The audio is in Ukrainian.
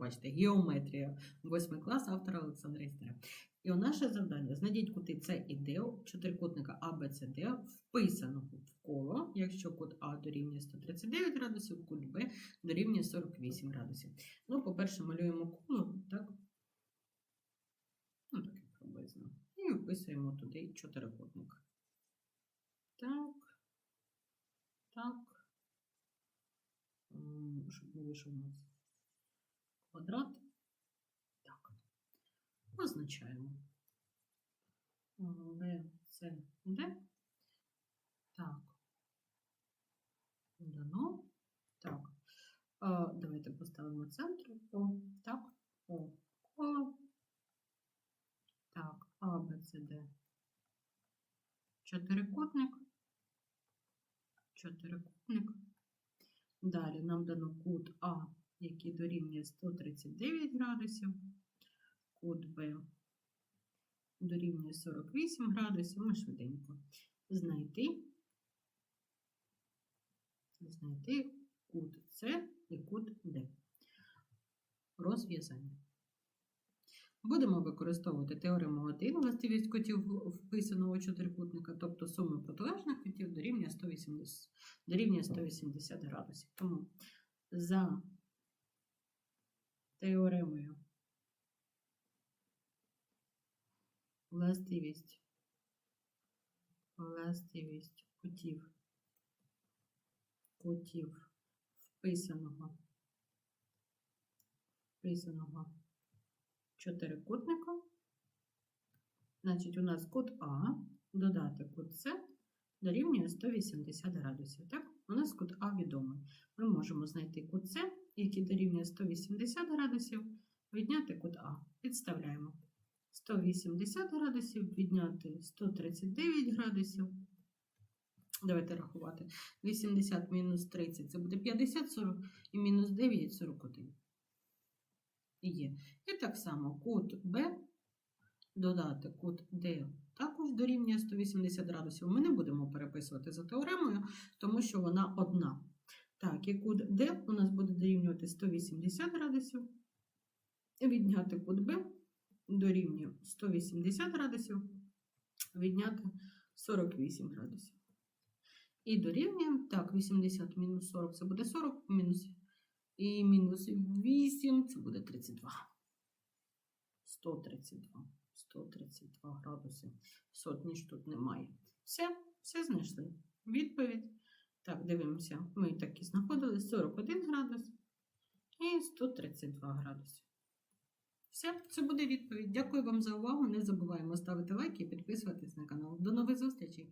бачите, геометрія, 8 клас автора Олександра Істера. І наше завдання знайдіть кути С і Д чотирикутника ABCD, вписаного в коло, якщо кут А дорівнює 139 градусів, кут Б дорівнює 48 градусів. Ну, по-перше, малюємо коло, так? Ну, таке приблизно. І вписуємо туди чотирикутник. Так. Так. Щоб не вийшов у нас квадрат. Так. Позначаємо. Д. Так. Дано. Так. Давайте поставимо центр. О, так. О, коло. Так, А, Б, С, Д. Чотирикутник. Чотирикутник. Далі нам дано кут А, який дорівнює 139 градусів. Кут Б дорівнює 48 градусів. Ми швиденько. Знайти. Знайти кут С і кут Д. Розв'язання. Будемо використовувати теорему 1, властивість кутів вписаного чотирикутника, тобто суми протилежних кутів дорівнює 180, дорівнює 180 градусів. Тому за теоремою властивість, властивість кутів, кутів вписаного, вписаного чотирикутника. Значить, у нас кут А додати кут С дорівнює 180 градусів. Так? У нас кут А відомий. Ми можемо знайти кут С, який дорівнює 180 градусів, відняти кут А. Підставляємо 180 градусів, відняти 139 градусів. Давайте рахувати. 80 мінус 30 це буде 50, 40 і мінус 9 41. І є. І так само кут Б додати кут Д також дорівнює 180 градусів. Ми не будемо переписувати за теоремою, тому що вона одна. Так, і кут Д у нас буде дорівнювати 180 градусів. Відняти кут Б дорівнює 180 градусів, відняти 48 градусів. І дорівнює, так, 80 мінус 40 це буде 40, мінус і мінус 8 це буде 32. 132. 132 градуси. Сотні ж тут немає. Все, все знайшли. Відповідь. Так, дивимося. Ми так і знаходили 41 градус і 132 градуси. Все, це буде відповідь. Дякую вам за увагу. Не забуваємо ставити лайки і підписуватись на канал. До нових зустрічей!